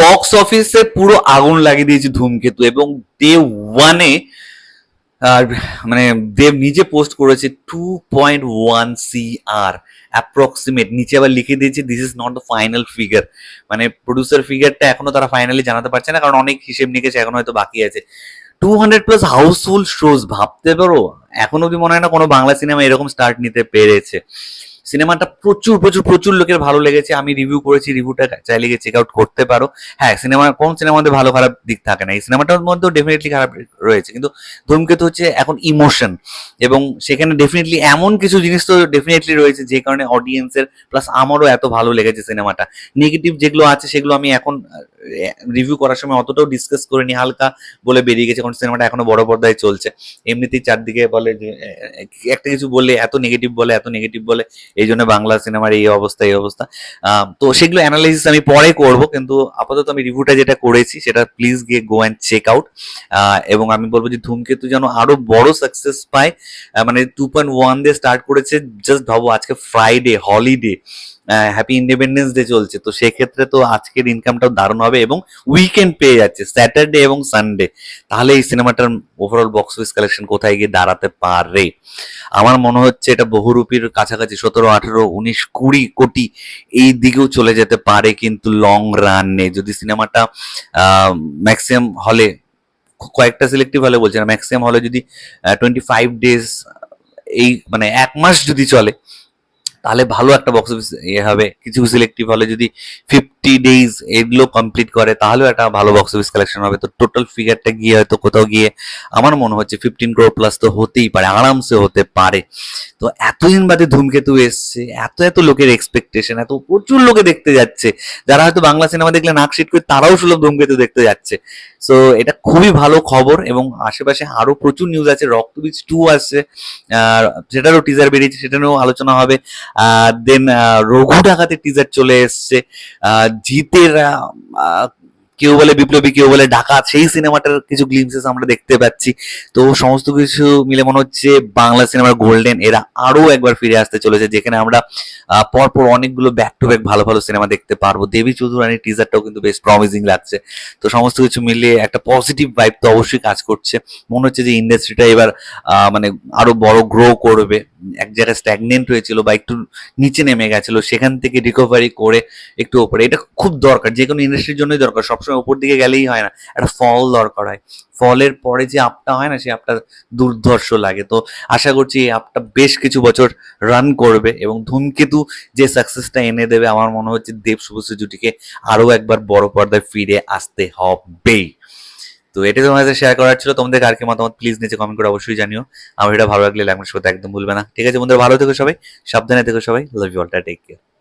Box অফিসে পুরো আগুন লাগিয়ে দিয়েছে ধূমকেতু এবং ডে ওয়ানে আর মানে দেব নিজে পোস্ট করেছে two point one C R approximate নিচে আবার লিখে দিয়েছে this is not the final figure মানে প্রডিউসার ফিগারটা এখনও তারা ফাইনালি জানাতে পারছে না, কারণ অনেক হিসেব নিকেশ এখনও হয়তো বাকি আছে। Two hundred plus housefull shows ভাবতে পারো? এখন অব্দি মনে হয় না কোনো বাংলা সিনেমা এরকম স্টার্ট নিতে পেরেছে। সিনেমাটা প্রচুর প্রচুর প্রচুর লোকের ভালো লেগেছে। আমি রিভিউ করেছি রিভিউটা চাইলে গিয়ে চেক আউট করতে পারো। হ্যাঁ সিনেমা, কোন মধ্যে ভালো, খারাপ দিক থাকে না। এই সিনেমাটার মধ্যেও ডেফিনেটলি খারাপ রয়েছে। কিন্তু ধূমকেতু হচ্ছে এখন ইমোশন এবং সেখানে ডেফিনেটলি এমন কিছু জিনিস তো ডেফিনেটলি রয়েছে যে কারণে অডিয়েন্সের প্লাস আমারও এত ভালো লেগেছে সিনেমাটা। নেগেটিভ যেগুলো আছে, সেগুলো আমি এখন রিভিউ করার সময় অতটাও ডিসকাস করিনি, হালকা বলে বেরিয়ে গেছে। কারণ সিনেমাটা এখনও বড় পর্দায় চলছে। এমনিতেই চারদিকে বলে একটা কিছু বলে এত নেগেটিভ বলে, এত নেগেটিভ বলে। এই জন্য বাংলা সিনেমার এই অবস্থা এই অবস্থা। তো সেগুলো অ্যানালাইসিস আমি পরে করব, কিন্তু আপাতত আমি রিভিউটা যেটা করেছি সেটা প্লিজ গিয়ে গো অ্যান্ড চেক আউট এবং আমি বলব যে ধূমকেতু যেন আরও বড় সাকসেস পায়। মানে টু পয়েন্ট ওয়ান দিয়ে স্টার্ট করেছে জাস্ট ভাবো আজকে Friday holiday happy Independence Day চলছে। তো সেক্ষেত্রে তো আজকের ইনকামটাও দারুণ হবে এবং উইকেন্ড পেয়ে যাচ্ছে স্যাটারডে এবং সানডে তাহলে এই সিনেমাটার ওভারঅল বক্স অফিস কালেকশন কোথায় গিয়ে দাঁড়াতে পারে? আমার মনে হচ্ছে এটা বহুরূপীর কাছাকাছি, সতেরো, আঠেরো, উনিশ, কুড়ি কোটি এই দিকেও চলে যেতে পারে কিন্তু লং রানে যদি সিনেমাটা ম্যাক্সিমাম হলে কয়েকটা সিলেক্টিভ হলে বলছে না ম্যাক্সিমাম হলে যদি টোয়েন্টি ফাইভ ডেজ এই মানে এক মাস যদি চলে তাহলে ভালো একটা বক্স অফিস ইয়ে হবে। কিছু কিছু সিলেক্টিভ হলে যদি ফিফটি ডেজ এগুলো কমপ্লিট করে তাহলেও একটা ভালো বক্স অফিস কালেকশন হবে। তো টোটাল ফিগারটা গিয়ে হয়তো কোথাও গিয়ে আমার মনে হচ্ছে ফিফটিন ক্রোর প্লাস তো হতেই পারে আরামসে হতে পারে। তো এতদিন বাদে ধূমকেতু এসছে এত এত লোকের এক্সপেকটেশন এত প্রচুর লোকে দেখতে যাচ্ছে। যারা হয়তো বাংলা সিনেমা দেখলে নাক শিট করে তারাও সুলভ ধূমকেতু দেখতে যাচ্ছে। সো এটা খুবই ভালো খবর এবং আশেপাশে আরও প্রচুর নিউজ আছে। রক্তবীজ টু আহ, সেটারও টিজার বেরিয়েছে সেটা নিয়েও আলোচনা হবে। দেন রঘু ডাকাতের টিজার চলে এসছে। জিতের কেউ বলে বিপ্লবী, কেউ বলে ডাকাত সেই সিনেমাটার কিছু গ্লিমসেস আমরা দেখতে পাচ্ছি। তো সমস্ত কিছু মিলে মনে হচ্ছে বাংলা সিনেমার গোল্ডেন এরা আরও একবার ফিরে আসতে চলেছে, যেখানে আমরা পরপর অনেকগুলো ব্যাক টু ব্যাক ভালো ভালো সিনেমা দেখতে পারব। দেবী চৌধুরানীর টিজারটাও কিন্তু বেশ প্রমিজিং লাগছে। তো সমস্ত কিছু মিলিয়ে একটা পজিটিভ ভাইব তো অবশ্যই কাজ করছে। মনে হচ্ছে যে ইন্ডাস্ট্রিটা এবার মানে আরও বড় গ্রো করবে। এক জায়গায় স্ট্যাগনেন্ট হয়েছিল বা একটু নিচে নেমে গেছিল, সেখান থেকে রিকভারি করে একটু ওপরে। এটা খুব দরকার যে কোনো ইন্ডাস্ট্রির জন্যই দরকার। সবসময় উপর দিকে গেলেই হয় না। একটা ফল দরকার হয়। ফলের পরে যে আপটা হয় না সেই আপটা দুর্ধর্ষ লাগে। তো আশা করছি এই আপটা বেশ কিছু বছর রান করবে এবং ধূমকেতু যে সাকসেসটা এনে দেবে, আমার মনে হচ্ছে দেব শুভশ্রী জুটিকে আরও একবার বড় পর্দায় ফিরে আসতে হবেই তো এটা সাথে শেয়ার করার ছিল। তোমাদের কার কি মতামত প্লিজ নিচে কমেন্ট করে অবশ্যই জানিও। আমার এটা ভালো লাগলে লাইক করতে একদম ভুলবে না। ঠিক আছে বন্ধুরা, ভালো থেকো সবাই, সাবধানে থেকো সবাই। Love you all take care